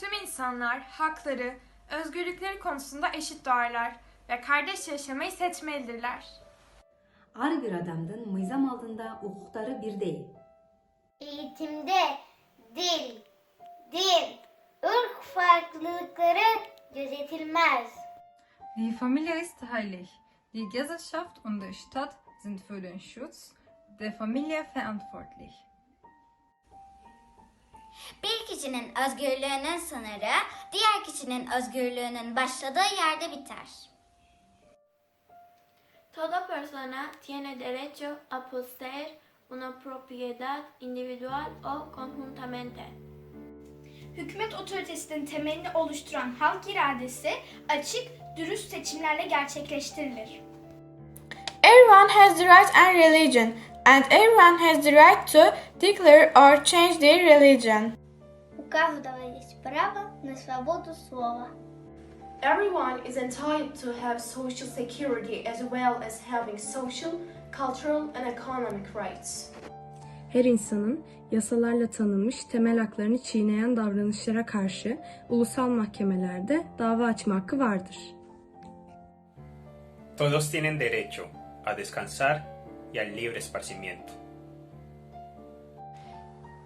Tüm insanlar hakları, özgürlükleri konusunda eşit doğarlar ve kardeş yaşamayı seçmelidirler. Her bir adamın mizam altında hukukları bir değil. Eğitimde dil, din, ırk farklılıkları gözetilmez. Die Familie ist heilig. Die Gesellschaft und der Staat sind für den Schutz der Familie verantwortlich. Bir kişinin özgürlüğünün sınırı diğer kişinin özgürlüğünün başladığı yerde biter. Toda persona tiene derecho a poseer una propiedad individual o conjuntamente. Hükümet otoritesinin temelini oluşturan halk iradesi açık, dürüst seçimlerle gerçekleştirilir. Everyone has the right and religion, and everyone has the right to declare or change their religion. У каждого есть право на свободу слова. Everyone is entitled to have social security as well as having social, cultural, and economic rights. Her insanın yasalarla tanınmış temel haklarını çiğneyen davranışlara karşı ulusal mahkemelerde dava açma hakkı vardır. Todos tienen derecho a descansar y al libre esparcimiento.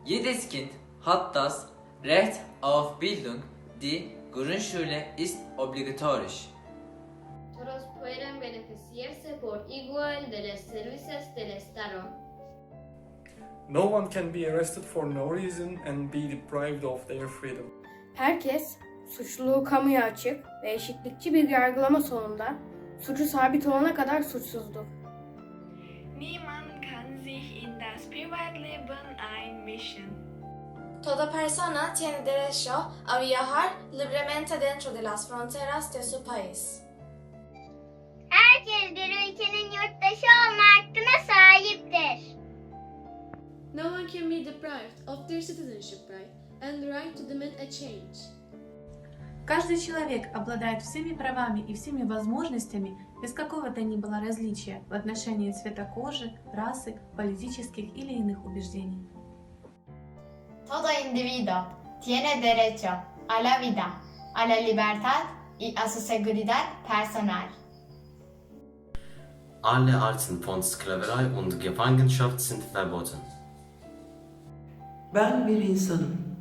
Jedes Kind hat das Recht auf Bildung. Die Grundschule ist obligatorisch. Todos pueden beneficiarse por igual de los servicios del Estado. No one can be arrested for no reason and be deprived of their freedom. Herkes suçluluğu kamuya açık ve eşitlikçi bir yargılama sonunda suçu sabit olana kadar suçsuzdur. Niemand kann sich in das Privatleben einmischen. Toda persona tiene derecho a viajar libremente dentro de las fronteras de su país. Herkes bir ülkenin yurttaşı olma hakkına sahiptir. No one can be deprived of their citizenship right and the right to demand a change. Каждый человек обладает всеми правами и всеми возможностями без какого-то ни было различия в отношении цвета кожи, расы, политических или иных убеждений. Todo individuo tiene derecho a la vida, a la libertad y a su seguridad personal. Alle Arten von Sklaverei und Gefangenschaft sind verboten. Ben bir insanım.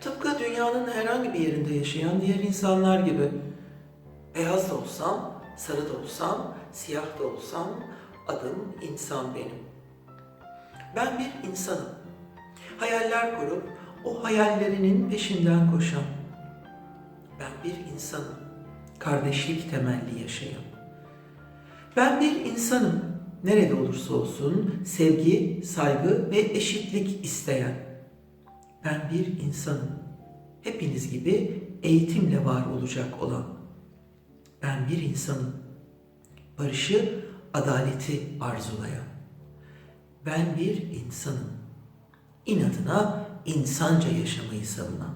Tıpkı dünyanın herhangi bir yerinde yaşayan diğer insanlar gibi. Beyaz da olsam, sarı da olsam, siyah da olsam adım insan benim. Ben bir insanım. Hayaller kurup o hayallerinin peşinden koşan. Ben bir insanım. Kardeşlik temelli yaşayan. Ben bir insanım. Nerede olursa olsun sevgi, saygı ve eşitlik isteyen. Ben bir insanım. Hepiniz gibi eğitimle var olacak olan. Ben bir insanım. Barışı, adaleti arzulayan. Ben bir insanım. İnadına insanca yaşamayı savunan.